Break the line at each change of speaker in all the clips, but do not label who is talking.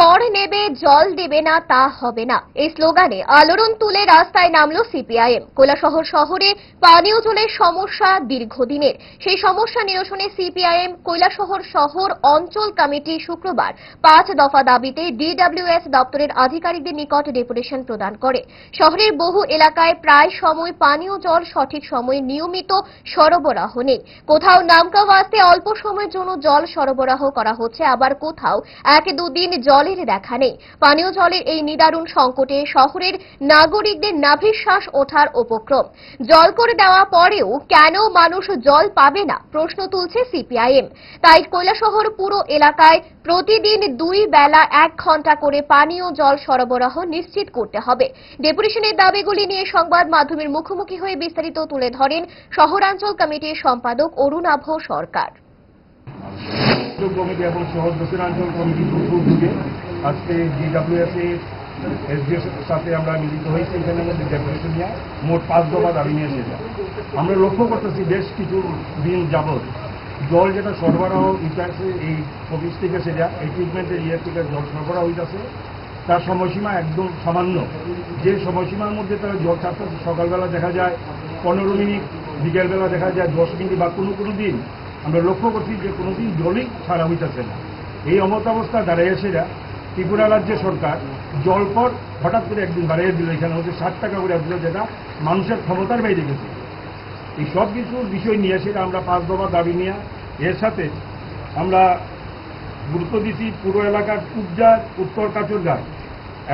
কর নেবে, জল দেবে না, তা হবে না। এই স্লোগানে আলোড়ন তুলে রাস্তায় নামলো সিপিআইএম। কৈলাসহর শহরে পানীয় জলের সমস্যা দীর্ঘদিনের। সেই সমস্যা নিরসনে সিপিআইএম কৈলাসহর শহর অঞ্চল কমিটি শুক্রবার পাঁচ দফা দাবিতে ডিডব্লিউএস দপ্তরের আধিকারিকদের নিকট ডেপুটেশন প্রদান করে। শহরের বহু এলাকায় প্রায় সময় পানীয় জল সঠিক সময়ে নিয়মিত সরবরাহ নেই। কোথাও নামকা ওয়াস্তে অল্প সময়ের জন্য জল সরবরাহ করা হচ্ছে, আবার কোথাও এক দুদিন জলের দেখা নেই। পানীয় জলের এই নিদারুণ সংকটে শহরের নাগরিকদের নাভিশ্বাস ওঠার উপক্রম। জল করে দেওয়া পরেও কেন মানুষ জল পাবে না? প্রশ্ন তুলছে সিপিআইএম। তাই কৈলাসহর পুরো এলাকায় প্রতিদিন দুই বেলা এক ঘণ্টা করে পানীয় জল সরবরাহ নিশ্চিত করতে হবে। ডেপুটেশনের দাবিগুলি নিয়ে সংবাদ মাধ্যমের মুখোমুখি হয়ে বিস্তারিত তুলে ধরেন শহরাঞ্চল কমিটির সম্পাদক অরুণাভ সরকার।
কমিটি এবং শহর দক্ষিণাঞ্চল কমিটির উদ্যোগে আজকে ডিডাব্লিউএস এর এসডিএস সাথে আমরা মিলিত হয়েছি এখানে মধ্যে ডেপুটেশন নিয়ে। মোট পাঁচ দফা দাবি নিয়ে এসেছে। আমরা লক্ষ্য করতেছি বেশ কিছু দিন যাবৎ জল যেটা সরবরাহ ইতিহাসে এই অফিস থেকে সেটা এই ট্রিটমেন্টের ইয়ে থেকে জল সরবরাহ হইতেছে তার সময়সীমা একদম সামান্য। যে সময়সীমার মধ্যে তারা জল ছাড়তে সকালবেলা দেখা যায়, পনেরো মিনিট, বিকেলবেলা দেখা যায়, দশ মিনিট বা কোনো কোনো দিন আমরা লক্ষ্য করছি যে কোনো দিন জলই ছাড়া হইতেছে না। এই অমত অবস্থা দাঁড়িয়ে এসেরা ত্রিপুরা রাজ্য সরকার জলকর হঠাৎ করে একদিন বাড়িয়ে দিল, এখানে হচ্ছে ষাট টাকা করে দিল যেটা মানুষের ক্ষমতার বাইরে গেছে। এই সব কিছুর বিষয় নিয়ে সেটা আমরা পাঁচ দফা দাবি নিয়ে, এর সাথে আমরা গুরুত্ব দিচ্ছি পুরো এলাকার কুবজার উত্তর কাচুরগাঁ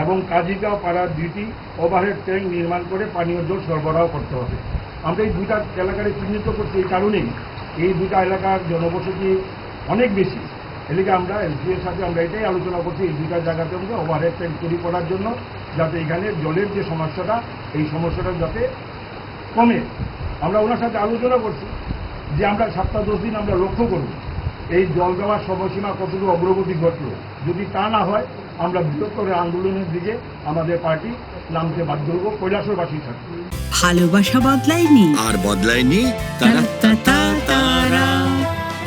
এবং কাজিগাঁও পাড়ার দুইটি ওভারহেড ট্যাঙ্ক নির্মাণ করে পানীয় জল সরবরাহ করতে হবে। আমরা এই দুইটা এলাকারে চিহ্নিত করছি এই কারণেই এই দুইটা এলাকার জনবসতি অনেক বেশি। এদিকে আমরা এলসিএর সাথে আমরা এটাই আলোচনা করছি এই দুইটা জায়গাতে আমরা ওভারহেড ট্যাঙ্ক তৈরি করার জন্য যাতে এখানে জলের যে সমস্যাটা এই সমস্যাটা যাতে কমে। আমরা ওনার সাথে আলোচনা করছি যে আমরা সপ্তাহ দশ দিন আমরা লক্ষ্য করব এই জল দেওয়ার সময়সীমা কতটুকু অগ্রগতি ঘটল। যদি তা না হয় আমরা বৃহত্তর আন্দোলনের দিকে আমাদের পার্টি নামতে বাধ্য হব কৈলাসবাসী সাথে।
ভালোবাসা বদলায়নি।
আর বদলায়নি
তারা